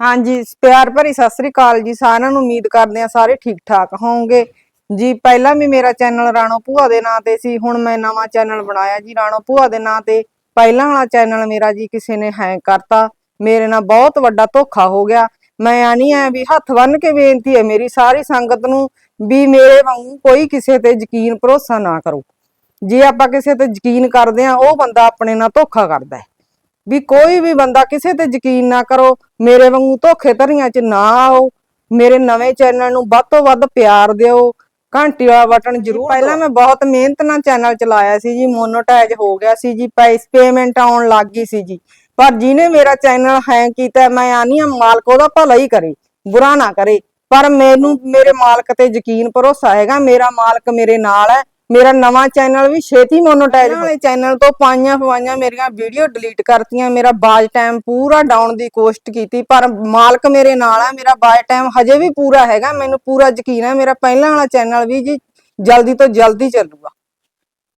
ਹਾਂਜੀ, ਪਿਆਰ ਭਰੀ ਸਤਿ ਸ੍ਰੀ ਅਕਾਲ ਜੀ, ਸਾਰਿਆਂ ਨੂੰ ਉਮੀਦ ਕਰਦੇ ਆ ਸਾਰੇ ਠੀਕ ਠਾਕ ਹੋਵੋਗੇ। ਜੀ, ਪਹਿਲਾਂ ਵੀ ਮੇਰਾ ਚੈਨਲ ਰਾਣੋ ਭੂਆ ਦੇ ਨਾਂ ਤੇ ਸੀ, ਹੁਣ ਮੈਂ ਨਵਾਂ ਚੈਨਲ ਬਣਾਇਆ ਜੀ ਰਾਣੋ ਭੂਆ ਦੇ ਨਾਂ ਤੇ। ਪਹਿਲਾਂ ਵਾਲਾ ਚੈਨਲ ਮੇਰਾ ਜੀ ਕਿਸੇ ਨੇ ਹੈਂਗ ਕਰਤਾ, ਮੇਰੇ ਨਾਲ ਬਹੁਤ ਵੱਡਾ ਧੋਖਾ ਹੋ ਗਿਆ। ਮੈਂ ਆਨੀ ਆ ਵੀ ਹੱਥ ਬੰਨ ਕੇ ਬੇਨਤੀ ਹੈ ਮੇਰੀ ਸਾਰੀ ਸੰਗਤ ਨੂੰ ਵੀ ਮੇਰੇ ਵਾਂਗੂ ਕੋਈ ਕਿਸੇ ਤੇ ਯਕੀਨ ਭਰੋਸਾ ਨਾ ਕਰੋ। ਜੇ ਆਪਾਂ ਕਿਸੇ ਤੇ ਯਕੀਨ ਕਰਦੇ ਆ ਉਹ ਬੰਦਾ ਆਪਣੇ ਨਾਲ ਧੋਖਾ ਕਰਦਾ ਹੈ। ਵੀ ਕੋਈ ਵੀ ਬੰਦਾ ਕਿਸੇ ਤੇ ਯਕੀਨ ਨਾ ਕਰੋ ਮੇਰੇ ਵਾਂਗੂ ਧੋਖੇ ਧਰੀਆਂ 'ਚ ਨਾ ਆਓ ਮੇਰੇ ਨਵੇਂ ਚੈਨਲ ਨੂੰ ਵੱਧ ਤੋਂ ਵੱਧ ਪਿਆਰ ਦਿਓ ਘੰਟੀ ਵਾਲਾ ਬਟਨ ਜ਼ਰੂਰ ਪਹਿਲਾਂ ਮੈਂ ਬਹੁਤ ਮਿਹਨਤ ਨਾਲ ਚੈਨਲ ਚਲਾਇਆ ਸੀ ਜੀ ਮੋਨੋਟਾਈਜ਼ ਹੋ ਗਿਆ ਸੀ ਜੀ ਪੈਸ ਪੇਮੈਂਟ ਆਉਣ ਲੱਗ ਗਈ ਸੀ ਜੀ ਪਰ ਜਿਹਨੇ ਮੇਰਾ ਚੈਨਲ ਹੈਂਗ ਕੀਤਾ ਮੈਂ ਆਨੀ ਆ ਮਾਲਕ ਉਹਦਾ ਭਲਾ ਹੀ ਕਰੇ ਬੁਰਾ ਨਾ ਕਰੇ ਪਰ ਮੈਨੂੰ ਮੇਰੇ ਮਾਲਕ ਤੇ ਯਕੀਨ ਭਰੋਸਾ ਹੈਗਾ ਮੇਰਾ ਮਾਲਕ ਮੇਰੇ ਨਾਲ ਹੈ ਮੇਰਾ ਨਵਾਂ ਚੈਨਲ ਵੀ ਛੇਤੀ ਮੋਨੋਟਾਈਜ਼ ਵਾਲੇ ਚੈਨਲ ਤੋਂ ਪਾਈਆਂ ਪਵਾਈਆਂ ਮੇਰੀਆਂ ਵੀਡੀਓ ਡਿਲੀਟ ਕਰਤੀਆਂ ਮੇਰਾ ਬਾਜ ਟਾਈਮ ਪੂਰਾ ਡਾਊਨ ਦੀ ਕੋਸ਼ਿਸ਼ ਕੀਤੀ ਪਰ ਮਾਲਕ ਮੇਰੇ ਨਾਲ ਹੈ ਮੇਰਾ ਬਾਜ ਟਾਈਮ ਹਜੇ ਵੀ ਪੂਰਾ ਹੈਗਾ ਮੈਨੂੰ ਪੂਰਾ ਯਕੀਨ ਹੈ ਮੇਰਾ ਪਹਿਲਾਂ ਵਾਲਾ ਚੈਨਲ ਵੀ ਜੀ ਜਲਦੀ ਤੋਂ ਜਲਦੀ ਚੱਲੂਗਾ।